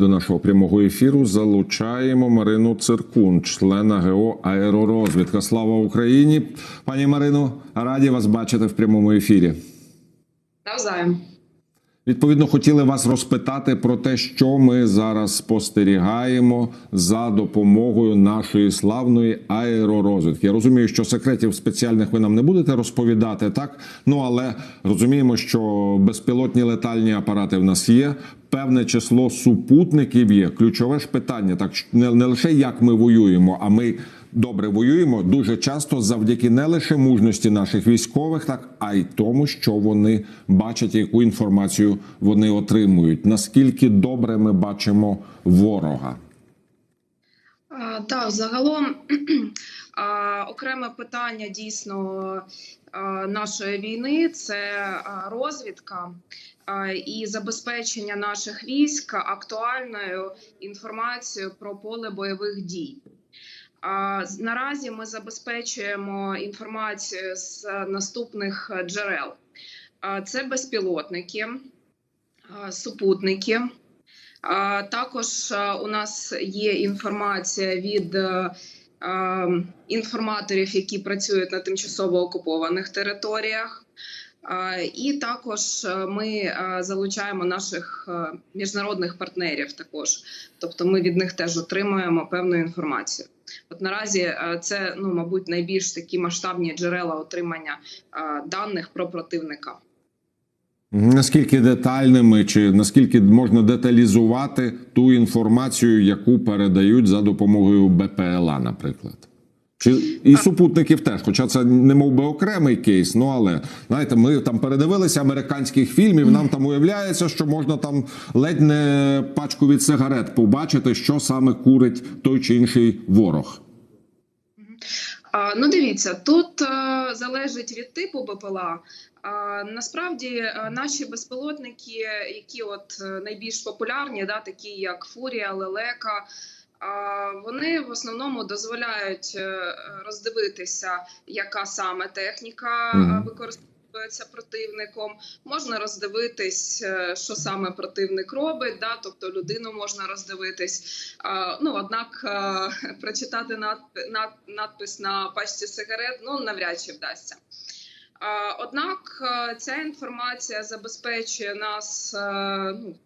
до нашого прямого ефіру залучаємо Марину Циркун, члена ГО Аеророзвідка. Слава Україні! Пані Марино, раді вас бачити в прямому ефірі. Навзаєм. Відповідно, хотіли вас розпитати про те, що ми зараз спостерігаємо за допомогою нашої славної аеророзвідки. Я розумію, що секретів спеціальних ви нам не будете розповідати, так ну але розуміємо, що безпілотні летальні апарати в нас є. Певне число супутників є. Ключове ж питання, так не, не лише як ми воюємо, а ми добре воюємо дуже часто завдяки не лише мужності наших військових, так а й тому, що вони бачать, яку інформацію вони отримують. Наскільки добре ми бачимо ворога? Так, загалом окреме питання дійсно нашої війни це розвідка і забезпечення наших військ актуальною інформацією про поле бойових дій. Наразі ми забезпечуємо інформацію з наступних джерел: це безпілотники, супутники. Також у нас є інформація від е, е, інформаторів, які працюють на тимчасово окупованих територіях. І також е, ми е, залучаємо наших е, міжнародних партнерів. Також, тобто, ми від них теж отримуємо певну інформацію. От наразі е, це ну, мабуть, найбільш такі масштабні джерела отримання е, даних про противника. Наскільки детальними чи наскільки можна деталізувати ту інформацію, яку передають за допомогою БПЛА, наприклад? Чи і супутників теж, хоча це не мов би окремий кейс, ну але знаєте, ми там передивилися американських фільмів. Нам там уявляється, що можна там ледь не пачку від сигарет побачити, що саме курить той чи інший ворог. Ну, дивіться, тут залежить від типу БПЛА. А, насправді е, наші безпілотники, які от е, найбільш популярні, да, такі як Фурія, Лелека. Вони в основному дозволяють е, роздивитися, яка саме техніка е, Мгм. противником. Можна роздивитись, е, що саме противник робить. Да? Тобто людину можна роздивитись. А, Ну однак е, прочитати надпи- над- надпис на пачці сигарет ну навряд чи вдасться. А, Однак е, ця інформація забезпечує нас ну,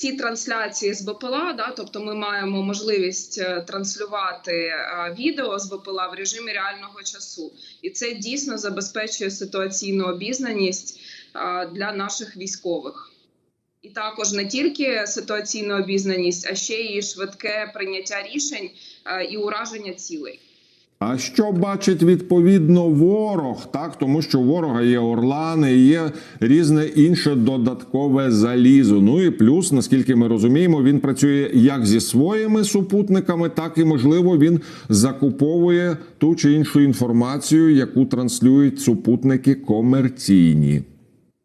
ті трансляції з БПЛА, да, тобто ми маємо можливість е, транслювати е, відео з БПЛА в режимі реального часу, і це дійсно забезпечує ситуаційну обізнаність е, для наших військових. І також не тільки ситуаційну обізнаність, а ще й швидке прийняття рішень і ураження цілей. А що бачить відповідно ворог? Так, тому що у ворога є орлани, є різне інше додаткове залізо. Ну і плюс, наскільки ми розуміємо, він працює як зі своїми супутниками, так і можливо він закуповує ту чи іншу інформацію, яку транслюють супутники комерційні.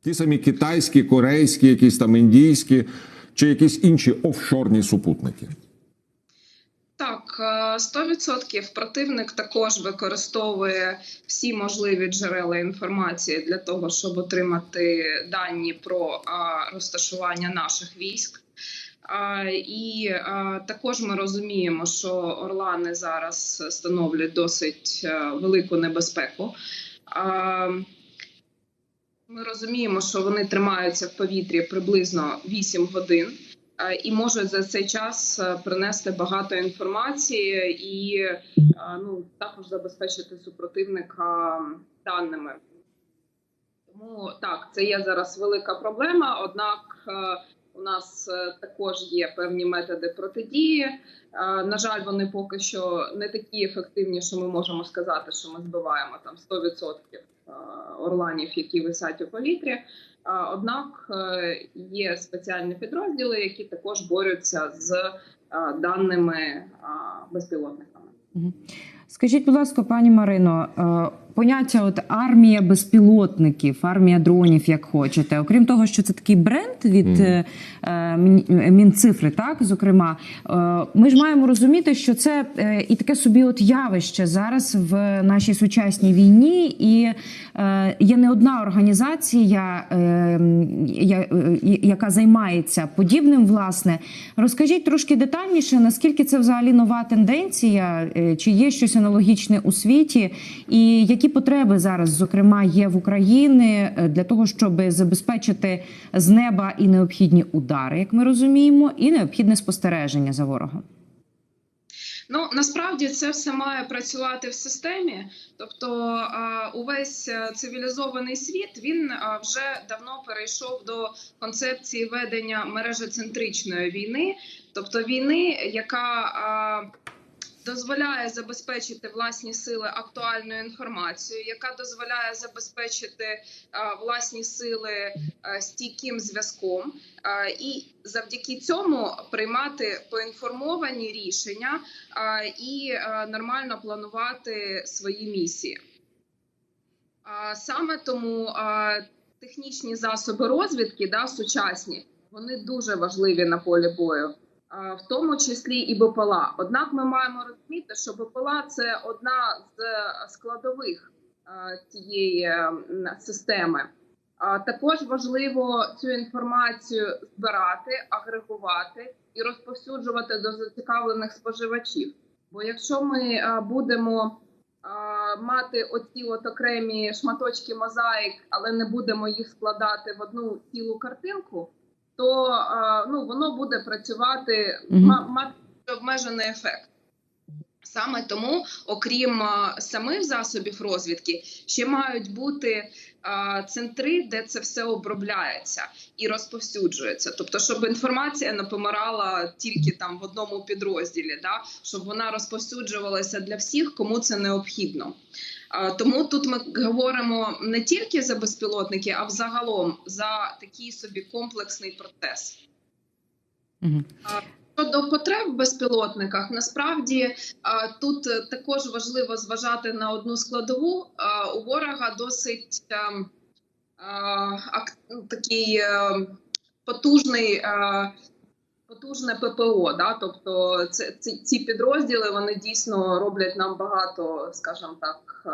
Ті самі китайські, корейські, якісь там індійські чи якісь інші офшорні супутники. Так, е, 100% противник також використовує всі можливі джерела інформації для того, щоб отримати дані про розташування наших військ. І також ми розуміємо, що Орлани зараз становлять досить е, велику небезпеку. Ми розуміємо, що вони тримаються в повітрі приблизно 8 годин. Е, і можуть за цей час е, принести багато інформації і е, ну також забезпечити супротивника даними. Тому так, це є зараз велика проблема. Однак у нас також є певні методи протидії. На жаль, вони поки що не такі ефективні, що ми можемо сказати, що ми збиваємо там 100% е, орланів, які висять у повітрі. Однак е, є спеціальні підрозділи, які також борються з е, даними безпілотниками. Скажіть, будь ласка, пані Марино, е, поняття от армія безпілотників, армія дронів, як хочете. Окрім того, що це такий бренд від е, Мінцифри, так зокрема, ми ж маємо розуміти, що це і таке собі от явище зараз в нашій сучасній війні, і є не одна організація, яка займається подібним. Власне, розкажіть трошки детальніше, наскільки це взагалі нова тенденція, чи є щось аналогічне у світі, і які потреби зараз, зокрема, є в Україні для того, щоб забезпечити з неба і необхідні удари, як ми розуміємо, і необхідне спостереження за ворогом. Ну насправді це все має працювати в системі. Тобто, увесь е, цивілізований світ він вже давно перейшов до концепції ведення мережецентричної війни, тобто війни, яка дозволяє забезпечити власні сили актуальною інформацією, яка дозволяє забезпечити власні сили стійким зв'язком, і завдяки цьому приймати поінформовані рішення і нормально планувати свої місії. Саме тому технічні засоби розвідки, да, сучасні, вони дуже важливі на полі бою, в тому числі і БПЛА. Однак ми маємо розуміти, що БПЛА це одна з складових а, цієї системи. А також важливо цю інформацію збирати, агрегувати і розповсюджувати до зацікавлених споживачів. Бо якщо ми будемо мати оці от окремі шматочки мозаїк, але не будемо їх складати в одну цілу картинку, то ну воно буде працювати мати обмежений ефект. Саме тому, окрім самих засобів розвідки, ще мають бути центри, де це все обробляється і розповсюджується. Тобто, щоб інформація не помирала тільки там в одному підрозділі, да? щоб вона розповсюджувалася для всіх, кому це необхідно. Тому тут ми говоримо не тільки за безпілотники, а взагалом за такий собі комплексний процес. Угу. Щодо потреб в безпілотниках, насправді тут е, також важливо зважати на одну складову. У ворога досить ну, такий е, потужний. е, Потужне ППО, да? тобто ці, підрозділи вони дійсно роблять нам багато, скажімо так, е,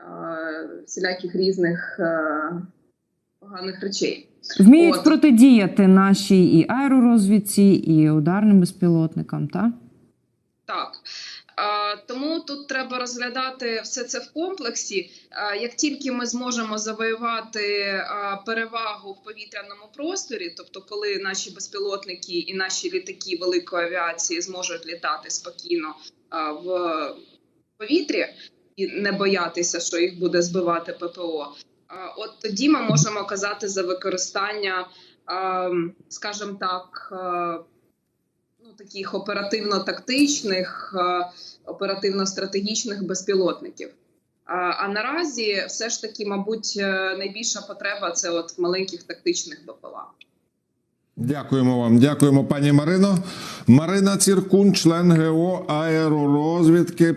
е, всіляких різних е, поганих речей. Вміють От. протидіяти нашій і аеророзвідці, і ударним безпілотникам, так? Так. Тому тут треба розглядати все це в комплексі. Як тільки ми зможемо завоювати перевагу в повітряному просторі, тобто коли наші безпілотники і наші літаки великої авіації зможуть літати спокійно в повітрі і не боятися, що їх буде збивати ППО, от тоді ми можемо казати за використання, скажімо так. ну, таких оперативно-тактичних, оперативно-стратегічних безпілотників. А, наразі все ж таки, мабуть, е, найбільша потреба це от маленьких тактичних БПЛА. Дякуємо вам, дякуємо, пані Марино. Марина Ціркун, член ГО аеророзвідки.